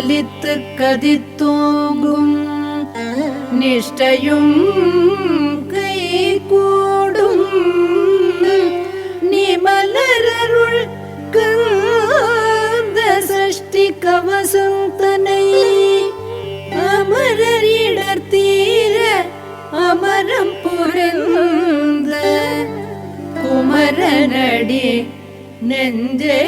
കലിത്ത് കതിത്തൂങ്ങും നിഷ്ഠയും കൈകൂടും. നിമലരരുൾ Kanta സൃഷ്ടി കവസന്തനൈ അമരരിടർത്തീര അമരം പുരന്ത. കുമരനടി നെഞ്ചേ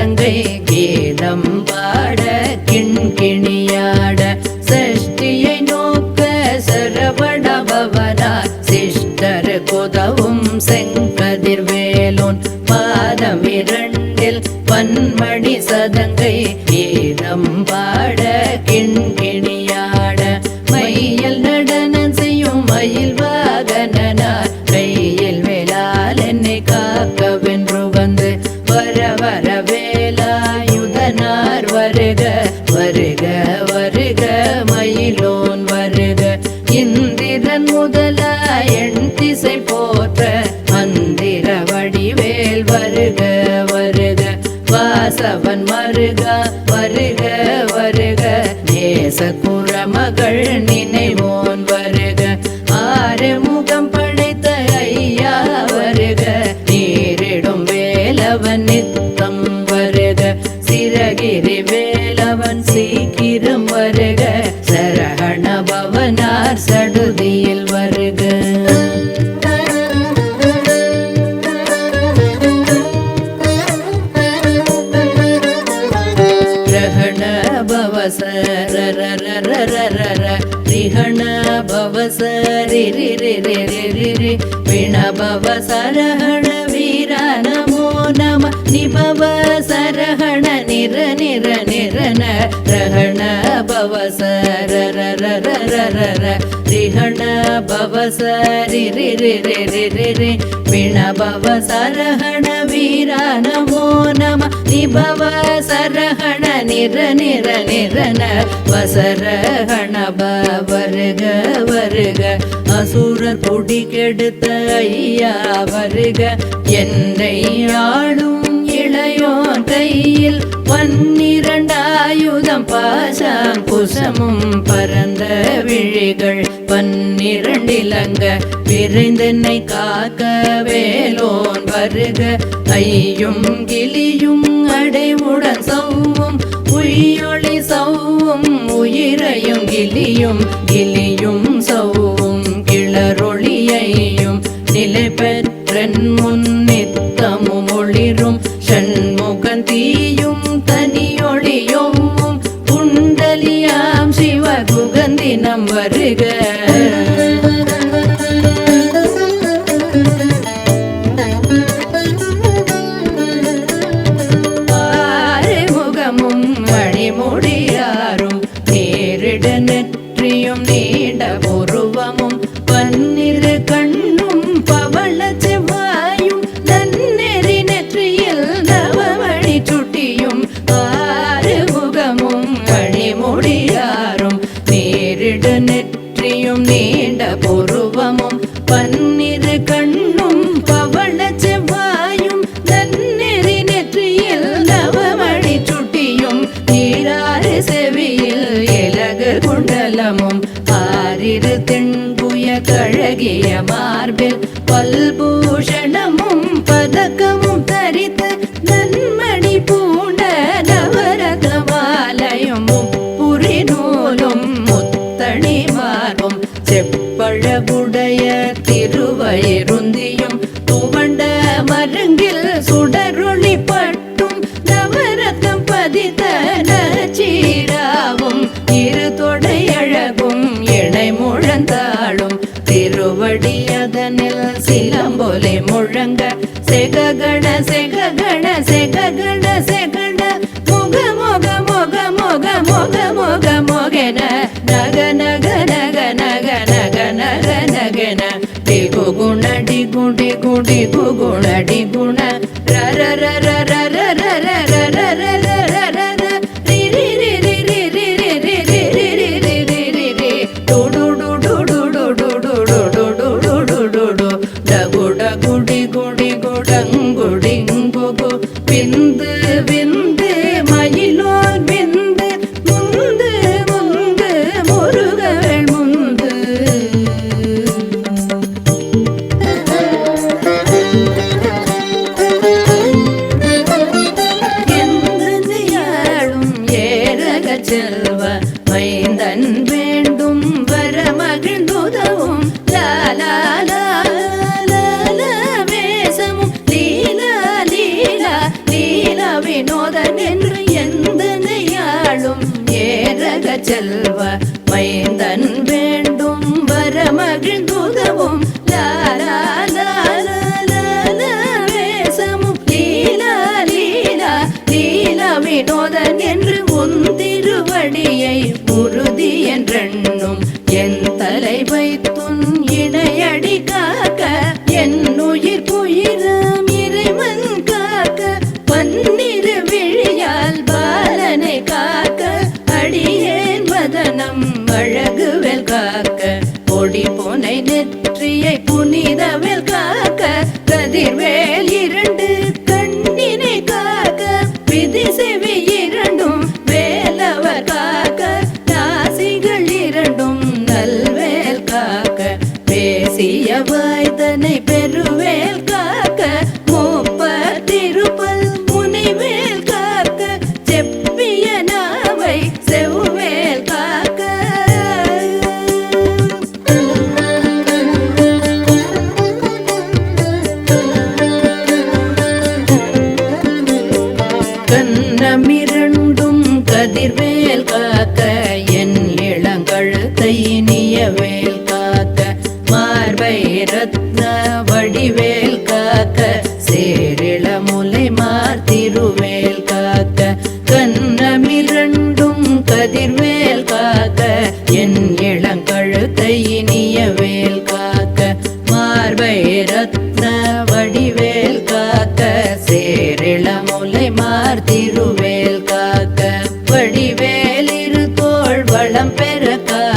பன்மணி சதங்கை கீதம். நேச குரமகள் பவசரிரிரிரிரிரி விண பவசரஹண வீர நமோ நம நிபவ சரஹண நிர நிர நிரன ரஹண பவசரரரரரர ரிஹண பவசரிரிரிரிரிரி விண பவசரஹண வீர நமோ நம நிபவ சரஹண நிர நிர நிரன வசரஹண வருக வருக அசுரர் பொடி கெடுத்த ஐயா வருக. என்னை ஆளும் இளையோன் கையில் பன்னிரண்டாயுதம் பாசாங்குசமும் பரந்த விழிகள் பன்னிரண்டிலங்க. விரைந்தென்னை காக்க வேலோன் வருக. ஐயும் கிளியும் அடைவுடன் சவ்வும் உயிரொளி சவ்வும் உயிரையும் கிளியும் கிளி பெற்றன் முன்னித்தமும் ஒளிரும் ஷண்முகன் வழிமுடியாரும் நேரிட நெற்றியும் நீண்ட புருவமும் பன்னிரு கண்ணும் பவள செவ்வாயும் நன்னெறி நெற்றியில் நவமணி சுட்டியும் நீராறு செவியில் இலகு குண்டலமும் ஆறிரு தென்புய கழகிய மார்பில் பல்பூஷணமும் சிலம்பொலை முழங்க. செககண செககண செககண செகண. முக முக முக முக முக முக முகன. நக நக நக நக நக நக நகன. டிகுகுண டிகுடி குடி குகுண டிகுண ரர வளம் பெருக்க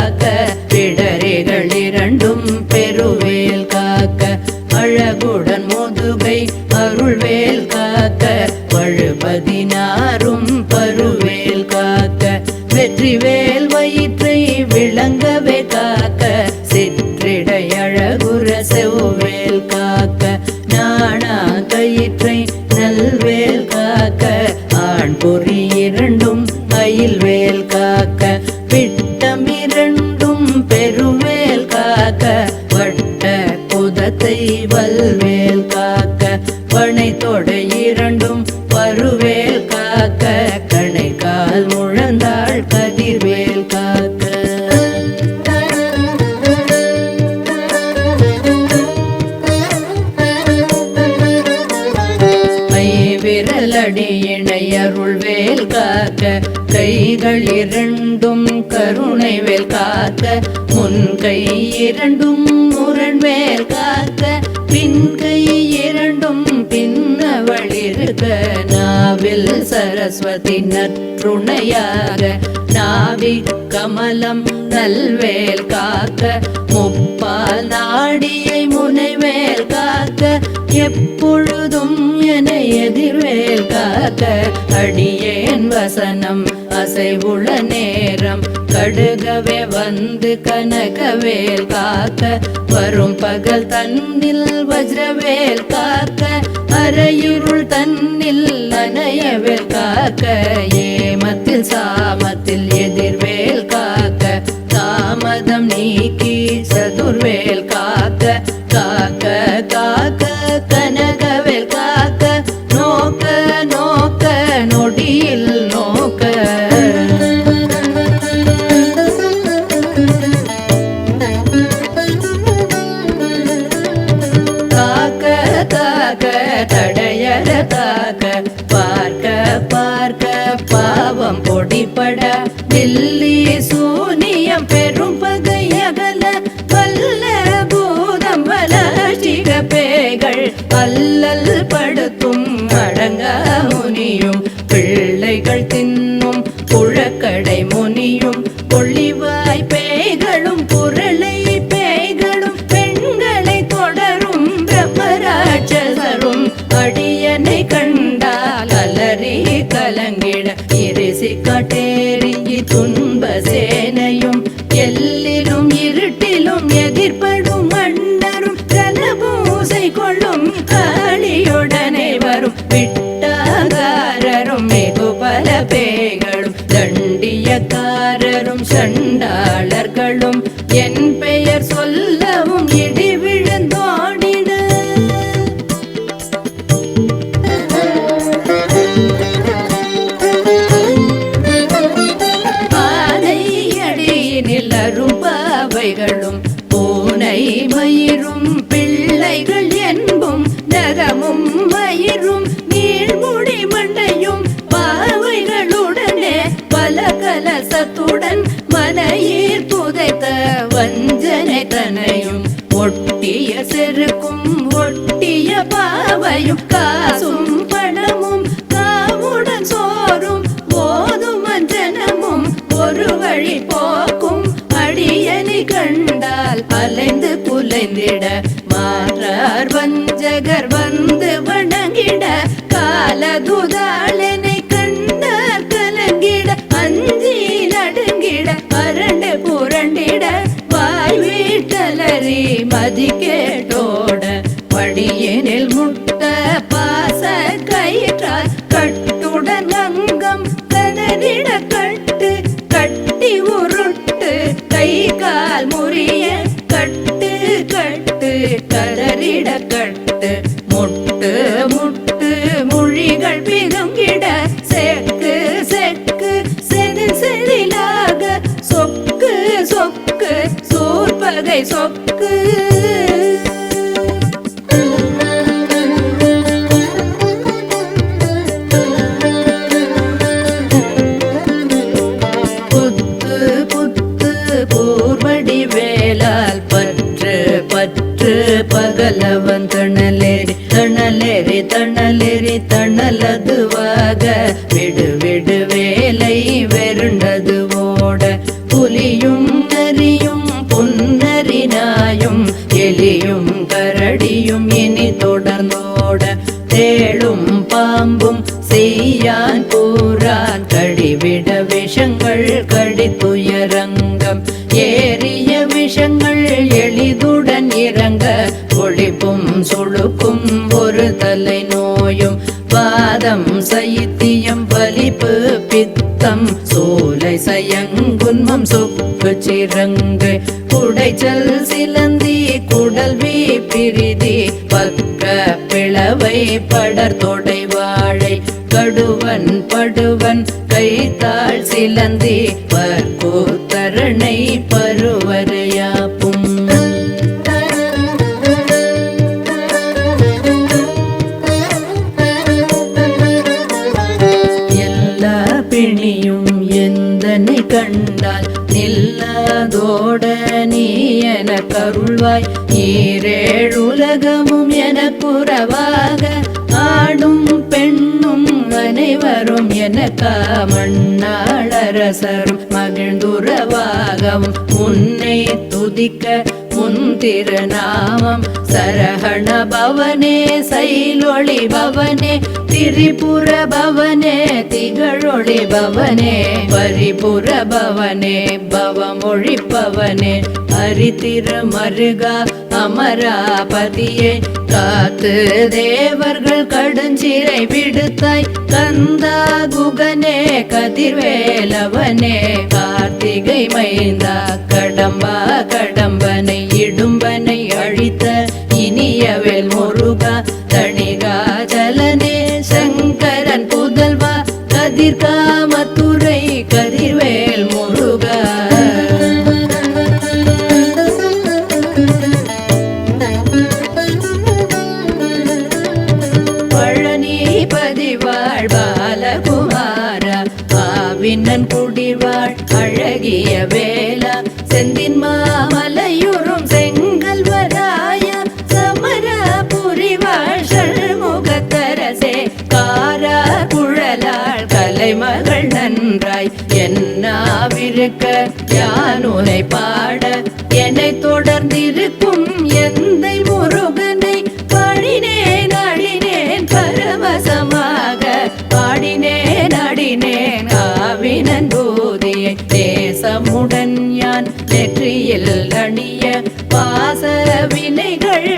கை இரண்டும் முரண்மேல் காத்த பின் கை இரண்டும் பின்னவளிருக்க நாவில் சரஸ்வதி நற்றுணையாக நாவி கமலம் நல்வேல் காக்க. முப்பால் நாடியை முனைவேல் காக்க எப்பொழுதும் என எதிர்வேல் காக்க. அடியேன் வசனம் அசைவுள்ள நேரம் கடுகவே வந்து கனகவேல் காக்க வரும் பகல் தன்னில் வஜ்ரவேல் காக்க அரையுருள் தன்னில் அணையவேல் காக்க ஏமத்தில் சாமத்தில் எதிர்வேல் காக்க தாமதம் நீக்கி சதுர்வேல் காக்க காக்க காக்க வழங்க முனியும் பிள்ளைகள் தின்னும் புழக்கடை முனியும் கொள்ளிவாய் சண்டாளர்களும் என் பெயர் சொல்ல செருக்கும் ஒட்டிய பாவையும் காசும் பணமும் காவுடன் சோறும் போதும் ஜனமும் ஒரு வழி போக்கும் அடியனை கண்டால் அலைந்து புலைந்திட மாறார் வஞ்சகர் வந்து வணங்கிட காலதுதான் சோர்பகை சொக்கு ஏறிய விஷங்கள் எளிதுடன் இறங்க ஒழிப்பும் சுழுக்கும் ஒரு தலை நோயும் பாதம் சைத்தியம் பலிப்பு பித்தம் சோலை சயங்குன்மம் சொப்பு சிறங்கு. குடைச்சல் சிலந்தி குடல்வி பிரிதி பக்க பிளவை படர் தொடை வாழை கடுவன் படுவன் வைத்தாள் சிலந்தி பற்போத்தரணை பருவரையாப்பும். எல்லா பிணியும் எந்தனை கண்டால் நில்லாதோட நீ என கருள்வாய். நீரேழுலகமும் என புறவாக ஆடும் பெண்ணும் அனைவரும் மண்ணாளரசரும் மகிழ்ந்துறவாகவும் உன்னை துதிக்க உன் திருநாமம். சரகண பவனே சைலொளி பவனே திரிபுர பவனே திகழொளி பவனே. பரிபுர பவனே பவமொழி பவனே. அரித்திர மருகா அமராபதியே. காத்து தேவர்கள் கடுஞ்சிறை விடுத்தாய். கந்தா குகனே கதிர்வேலவனே. கார்த்திகை மைந்தா கடம்பா கடம்பனை இடும் யானுனை பாட என்னை தொடர்ந்திருக்கும் எந்தை முருகனை பாடினேன் அடினேன் பரவசமாக பாடினேன் அடினேன். ஆவினன் போதியை தேசமுடன் யான் நெற்றியில் அணிய பாசர வினைகள்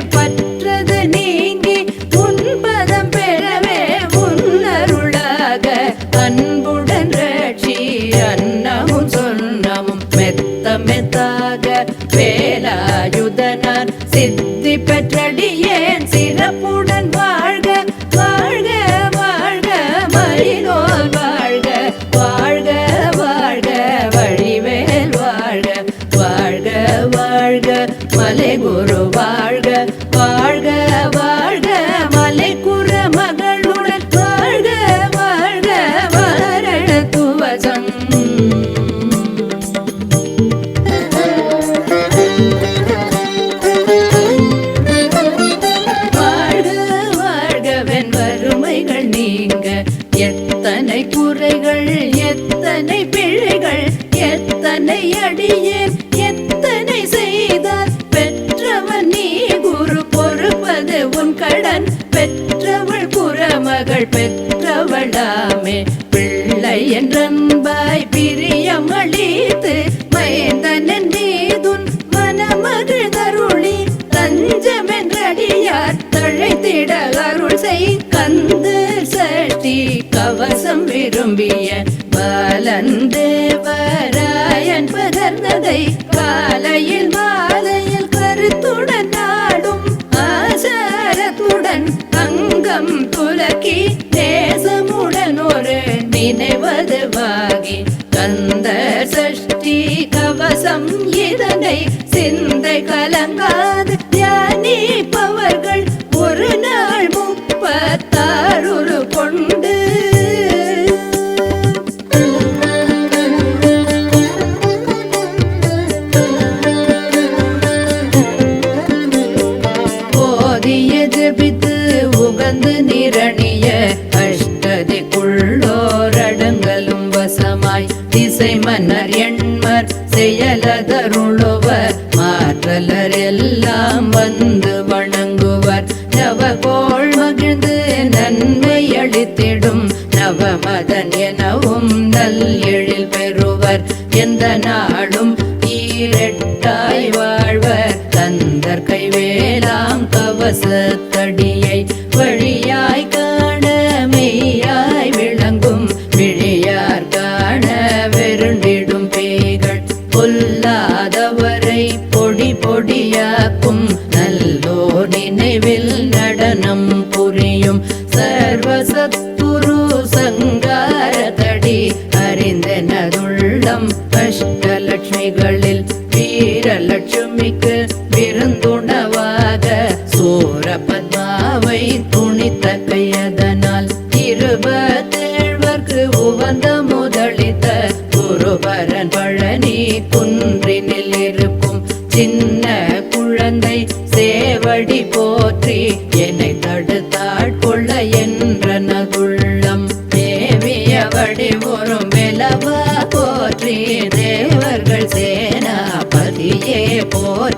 சித்தி பெற்றடியேன். சிறப்புடன் வாழ்க வாழ்க வாழ்க மயிலோர் வாழ்க. வாழ்க வாழ்க வழிவேல் வாழ்க. வாழ்க வாழ்க மலை குரு வாழ்க வாழ்க சட்டி கவசம் விரும்பிய பாலன் தேவராயன் பகர்ந்ததை காலையில் மாலையில் கருத்துடன் நாடும் ஆசாரத்துடன் அங்கம் துலக்கி தேசமுடன் ஒரு நினைவதுவாகி கந்த சஷ்டி கவசம் இதனை சிந்தை கலங்காது மேலதருளுவர் மாற்றலர் எல்லாம் வந்து வணங்குவர். நவகோள் மகிழ்ந்து நன்மை அளித்திடும். நவமதன் எனவும் நல் எழில் பெறுவர். எந்த நாளும் ஈரெட்டாய் வாழ்வர். தந்தர் கைவேலாம் கவசத்தடியை பொடி பொடியாக்கும் நல்லோர் நினைவில் நடனம் புரியும் சர்வசத்துரு சங்காரதடி அறிந்தனதுள்ளம் கஷ்டலட்சுமிகளில் வீரலட்சுமிக்கு விருந்துணவாக சூர பத்மாவை துணித்த கையதனால் இருபத்தேழ்வர்க்கு உவந்த முதலித்த குருபரன் பழனி குன்றின்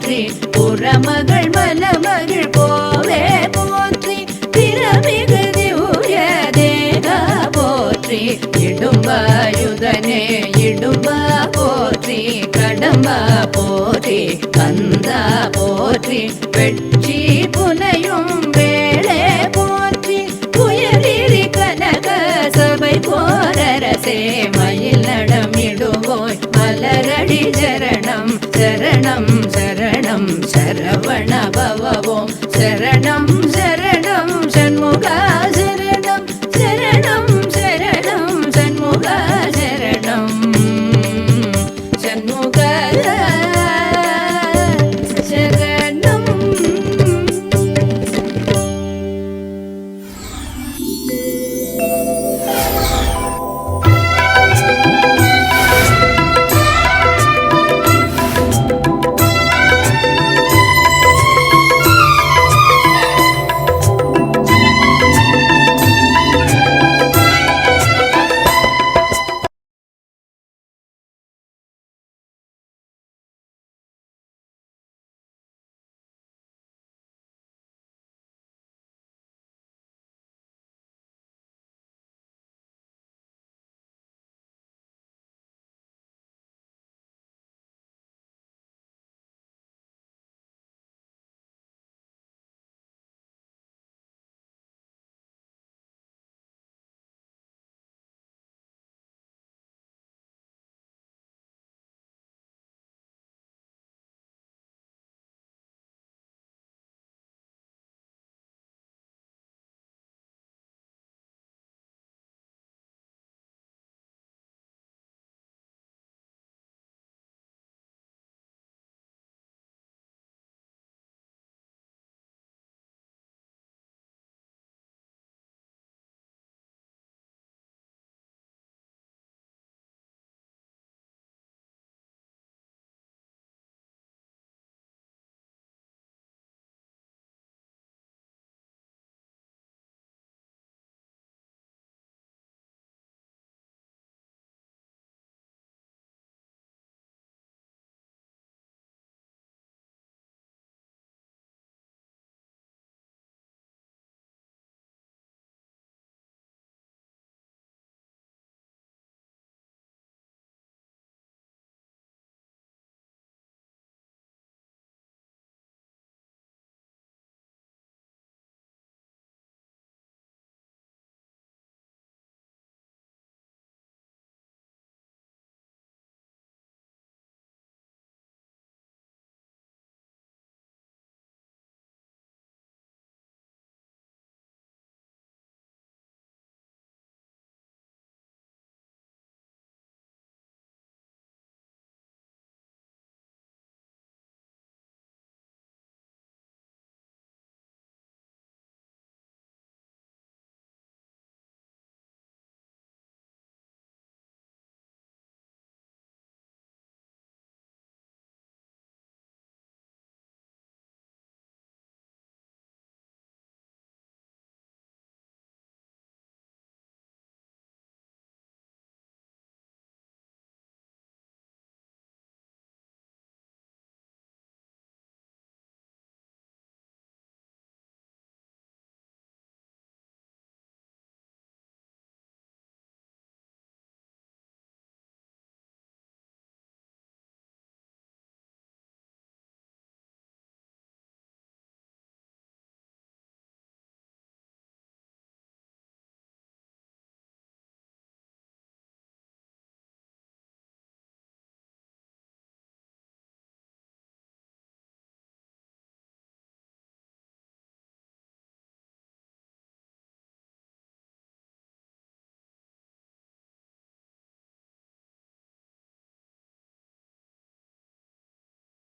போற்றி. புறமகள் மலமகள் போவே போற்றி. திறமிகு திவ்ய தேகா போற்றி. இடும்பாயுதனே இடும்பா போற்றி. கடம்பா போற்றி கந்தா போற்றி. வெற்றி புனையும் வேளே போற்றி. புயலிரி கனக சபை போரரசே மண